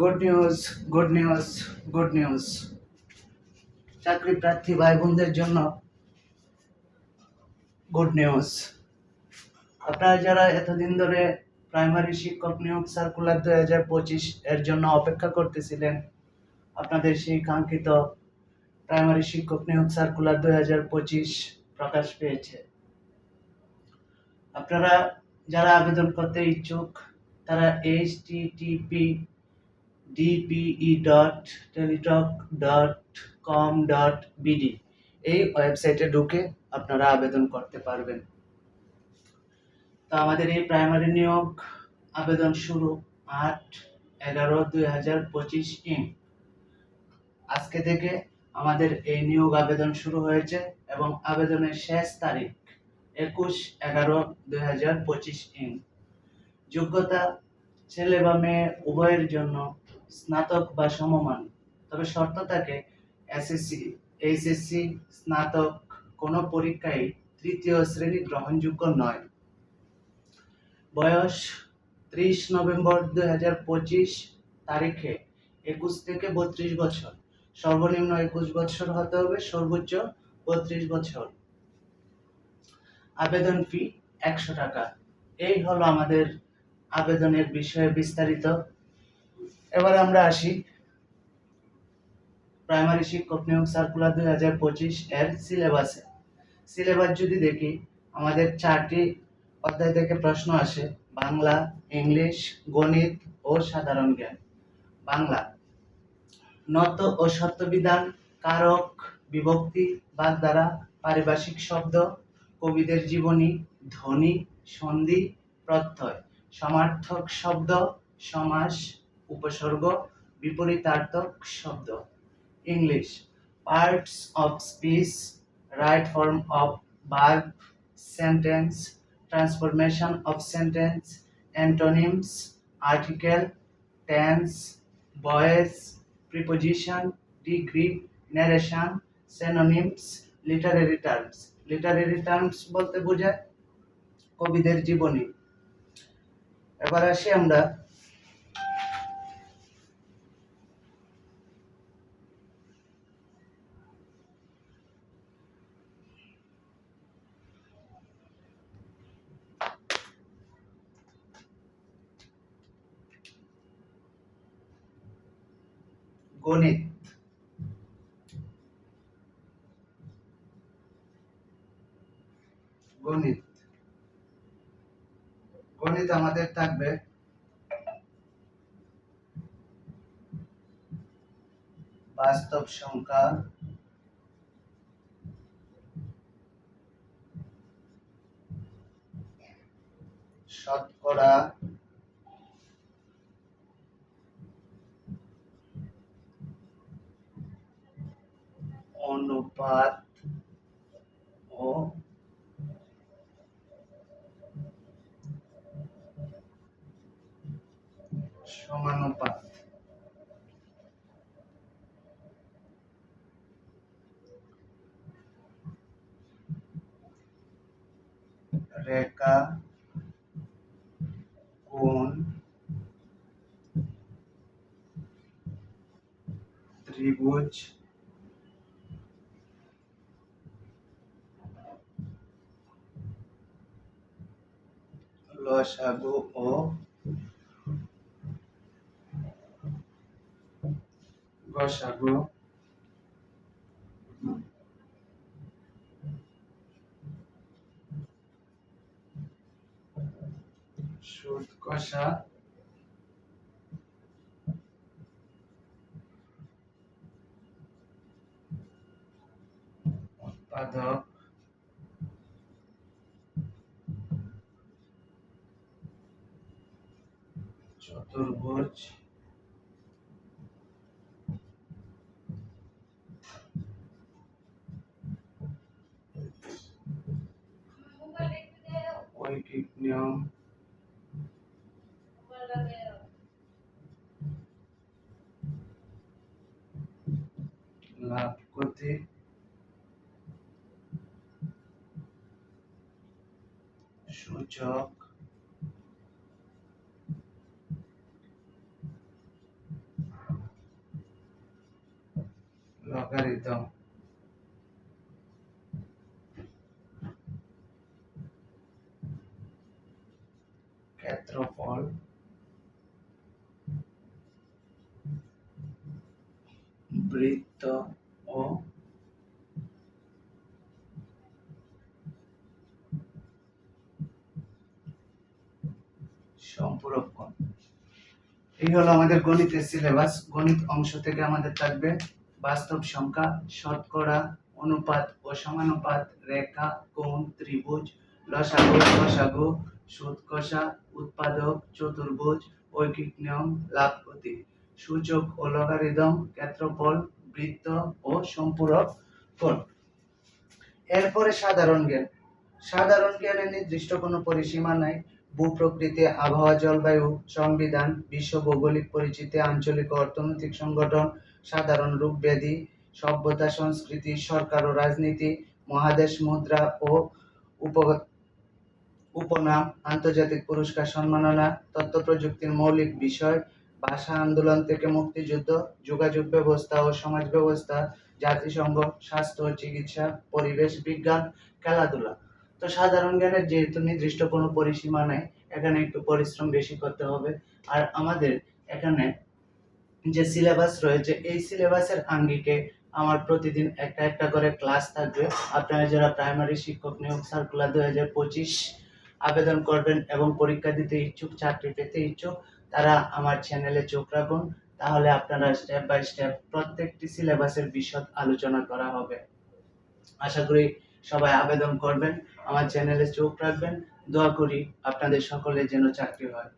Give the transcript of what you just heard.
Good news good news good news চাকরি প্রার্থী ভাই বোনদের জন্য গুড নিউজ আপনারা যারা এতদিন ধরে প্রাইমারি শিক্ষক নিয়োগ সার্কুলার দুই হাজার পঁচিশ এর জন্য অপেক্ষা করতেছিলেন, আপনাদের সেই কাঙ্ক্ষিত প্রাইমারি শিক্ষক নিয়োগ সার্কুলার দুই হাজার পঁচিশ প্রকাশ পেয়েছে। আপনারা যারা আবেদন করতে ইচ্ছুক, তারা H T TP DPE dot Teletalk dot com dot BD এই ওয়েবসাইটে ঢুকে আপনারা আবেদন করতে পারবেন। তো আমাদের এই প্রাইমারি নিয়োগ আবেদন শুরু আট এগারো দুই হাজার পঁচিশ ইং। আজকে থেকে আমাদের এই নিয়োগ আবেদন শুরু হয়েছে এবং আবেদনের শেষ তারিখ একুশ এগারো দুই হাজার পঁচিশ ইং। যোগ্যতা ছেলে বা মেয়ে উভয়ের জন্য স্নাতক বা সমমান। তবে শর্ত থাকে এসএসসি এইচএসসি স্নাতক কোনো পরীক্ষায় তৃতীয় শ্রেণি গ্রহণযোগ্য নয়। বয়স ত্রিশ নভেম্বর দুই হাজার পঁচিশ তারিখে একুশ থেকে বত্রিশ বছর। সর্বনিম্ন একুশ বছর হতে হবে, সর্বোচ্চ বত্রিশ বছর। আবেদন ফি একশো টাকা। এই হলো আমাদের আবেদনের বিষয়ে বিস্তারিত। এবার আমরা আসি। প্রাইমারি শিক্ষক নিয়োগ সার্কুলার দুই হাজার পঁচিশ এর সিলেবাসে সিলেবাস যদি দেখি, আমাদের চারটি অধ্যায় থেকে প্রশ্ন আসে, বাংলা, ইংলিশ, গণিত ও সাধারণ জ্ঞান। বাংলা, নত ও সত্যবিধান, কারক, বিভক্তি বাগধারা পারিভাষিক শব্দ, কবিদের জীবনী, ধ্বনি, সন্ধি, প্রত্যয়, সমার্থক শব্দ, সমাস উপসর্গ, বিপরীতার্থক শব্দ। English parts of speech right form of verb sentence transformation of sentence antonyms article tense voice preposition degree narration synonyms literary terms literary terms বলতে বোঝায় কবিদের জীবনী। এবার আসি আমরা গণিত। গণিত। গণিত আমাদের থাকবে। বাস্তব সংখ্যা শতকরা অনুপাত ও। সমানুপাত রেখা কোণ ত্রিভুজ লসাগু ও গসাগু সুদ কষা উৎপাদক চতুর্ভুজ। ঐকিক লাভ করতে। সূচক লগারিদম ক্ষেত্রফল। বৃত্ত ও সম্পূরক এই হলো আমাদের গণিতের সিলেবাস গণিত অংশ থেকে আমাদের থাকবে বাস্তব সংখ্যা, শতকরা অনুপাত ও সমানুপাত, রেখা, কোণ, ত্রিভুজ, লসাগু লসাগু সুদ কষা উৎপাদক, চতুর্ভুজ, ঐকিক নিয়ম, লাভ ক্ষতি সূচক ও লগারিদম, ক্ষেত্রফল, বৃত্ত ও সম্পূরক কোণ। এরপরে সাধারণ জ্ঞান। সাধারণ জ্ঞানের নির্দিষ্ট কোনো পরিসীমা নাই। ভূপ্রকৃতি, আবহাওয়া, জলবায়ু, সংবিধান, বিশ্ব ভৌগোলিক পরিচিতি, আঞ্চলিক অর্থনৈতিক সংগঠন সাধারণ ব্যাধি সভ্যতা, সংস্কৃতি, সরকার ও রাজনীতি, মহাদেশ মুদ্রা ও উপ উপনাম, আন্তর্জাতিক পুরস্কার, সম্মাননা, তথ্য প্রযুক্তির মৌলিক বিষয়, ভাষা আন্দোলন থেকে মুক্তিযুদ্ধ, যোগাযোগ ব্যবস্থা ও সমাজ ব্যবস্থা, জাতিসংঘ, স্বাস্থ্য, চিকিৎসা, পরিবেশ বিজ্ঞান, খেলাধুলা। তো সাধারণ জ্ঞানের যেহেতু নির্দিষ্ট কোনো পরিসীমা নেই, এখানে একটু পরিশ্রম বেশি করতে হবে। আর আমাদের এখানে যে সিলেবাস রয়েছে, এই সিলেবাসের আঙ্গিকে আমার প্রতিদিন একটা একটা করে ক্লাস থাকবে। আপনারা যারা প্রাইমারি শিক্ষক নিয়োগ সার্কুলার দু হাজার পঁচিশ আবেদন করবেন এবং পরীক্ষা দিতে ইচ্ছুক, চাকরি পেতে ইচ্ছুক, তারা আমার চ্যানেলে চোখ রাখুন। তাহলে আপনারা স্টেপ বাই স্টেপ প্রত্যেকটি সিলেবাসের বিশদ আলোচনা করা হবে। আশা করি সবাই আবেদন করবেন, আমার চ্যানেলে চোখ রাখবেন। দোয়া করি আপনাদের সকলে যেন চাকরি হয়।